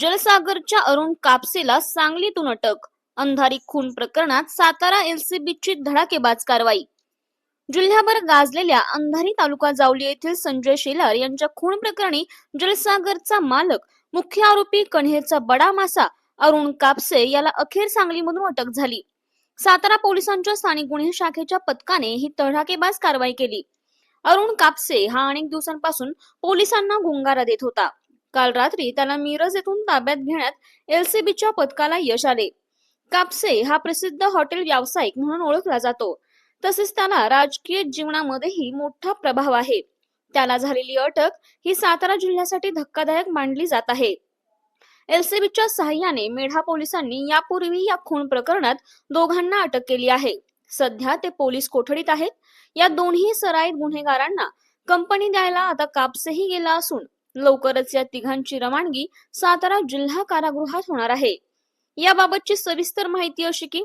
जलसागरच्या अरुण कापसेला सांगलीतून अटक. अंधारी खून प्रकरणात सातारा एलसीबीची धडाकेबाज कारवाई. जिल्ह्याभर गाजलेल्या अंधारी तालुका जावली येथील संजय शेलार यांच्या खून प्रकरणी जलसागरचा मालक मुख्य आरोपी कण्हेरचा बडा मासा अरुण कापसे याला अखेर सांगलीमधून अटक झाली. सातारा पोलिसांच्या स्थानिक गुन्हे शाखेच्या पथकाने ही धडाकेबाज कारवाई केली. अरुण कापसे हा अनेक दिवसांपासून पोलिसांना गुंगारा देत होता. काल रात्री त्याला मिरज येथून ताब्यात घेण्यात एलसीबीच्या पथकाला यश आले. कापसे हा प्रसिद्ध हॉटेल व्यावसायिक म्हणून ओळखला जातो. तसेच त्याला राजकीय जीवनामध्येही मोठा प्रभाव आहे. त्याला झालेली अटक ही सातारा जिल्ह्यासाठी धक्कादायक मानली जात आहे. एलसीबीच्या सहाय्याने मेढा पोलिसांनी यापूर्वी या खून प्रकरणात दोघांना अटक केली आहे. सध्या ते पोलीस कोठडीत आहेत? या दोन्ही सराईत गुन्हेगारांना कंपनी द्यायला आता कापसेही गेला असून लवकरच या तिघांची रवानगी सातारा जिल्हा कारागृहात होणार आहे. याबाबतची सविस्तर माहिती अशी की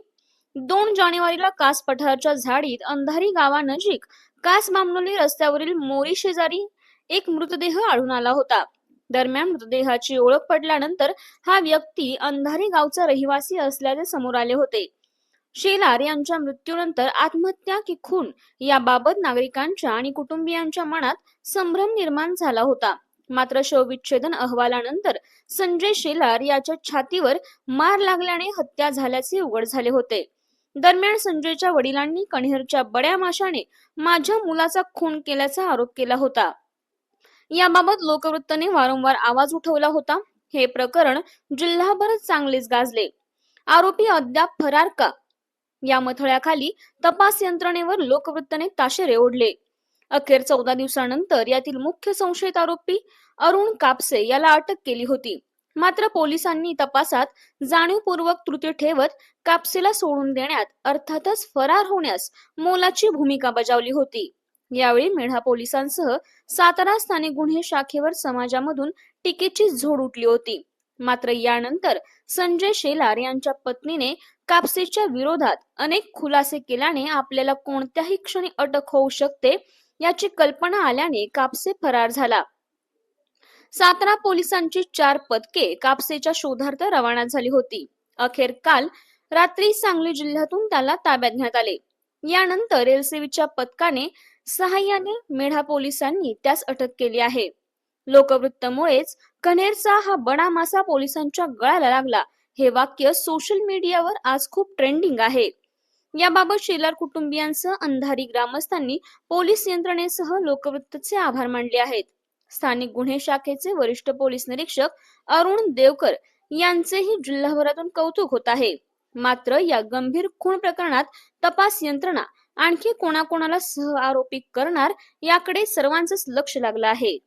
दोन जानेवारीला कास पठारच्या झाडीत अंधारी गावानजीक कास बामनोली रस्त्यावरील मोरी शेजारी एक मृतदेह आढळून आला होता. दरम्यान मृतदेहाची ओळख पडल्यानंतर हा व्यक्ती अंधारी गावचा रहिवासी असल्याचे समोर आले होते. शेलार यांच्या मृत्यूनंतर आत्महत्या की खून याबाबत नागरिकांच्या आणि कुटुंबियांच्या मनात संभ्रम निर्माण झाला होता. मात्र शवविच्छेदन अहवालानंतर संजय शेलार याच्या छातीवर मार लागल्याने हत्या झाल्याचे उघड झाले होते. दरम्यान संजयच्या वडिलांनी कण्हेरच्या बड्या माशाने माझ्या मुलाचा खून केल्याचा आरोप केला होता. याबाबत लोकवृत्तने वारंवार आवाज उठवला होता. हे प्रकरण जिल्हाभर चांगलेच गाजले. आरोपी अद्याप फरार का? या मथळ्याखाली तपास यंत्रणेवर लोकवृत्तने ताशेरे ओढले. अखेर चौदा दिवसानंतर यातील मुख्य संशयित आरोपी अरुण कापसे याला अटक केली होती. मात्र पोलिसांनी तपासात जाणीवपूर्वक त्रुटी ठेवत कापसेला सोडून देण्यात अर्थातच फरार होण्यास मोलाची भूमिका बजावली होती. यावेळी मेढा पोलिसांसह सातारा स्थानिक गुन्हे शाखेवर समाजामधून टीकेची झोड उठली होती. मात्र यानंतर संजय शेलार यांच्या पत्नीने कापसेच्या विरोधात अनेक खुलासे केल्याने आपल्याला कोणत्याही क्षणी अटक होऊ शकते याची कल्पना आल्याने कापसे फरार झाला. सातारा पोलिसांची चार पदके कापसेच्या शोधार्थ रवाना झाली होती. अखेर काल रात्री सांगली जिल्ह्यातून त्याला ताब्यात घेण्यात आले. यानंतर एलसीबीच्या पथकाने सहाय्याने मेढा पोलिसांनी त्यास अटक केली आहे. लोकवृत्तमुळेच कनेरचा हा बडा मासा पोलिसांच्या गळाला लागला. हे वाक्य सोशल मीडियावर आज खूप ट्रेंडिंग आहे. याबाबत शेलार कुटुंबियांसह अंधारी ग्रामस्थांनी पोलीस यंत्रणेसह लोकवृत्तचे आभार मानले आहेत. स्थानिक गुन्हे शाखेचे वरिष्ठ पोलीस निरीक्षक अरुण देवकर यांचेही जिल्हाभरातून कौतुक होत आहे. मात्र या गंभीर खून प्रकरणात तपास यंत्रणा आणखी कोणाकोणाला सह आरोपी करणार याकडे सर्वांचंच लक्ष लागलं आहे.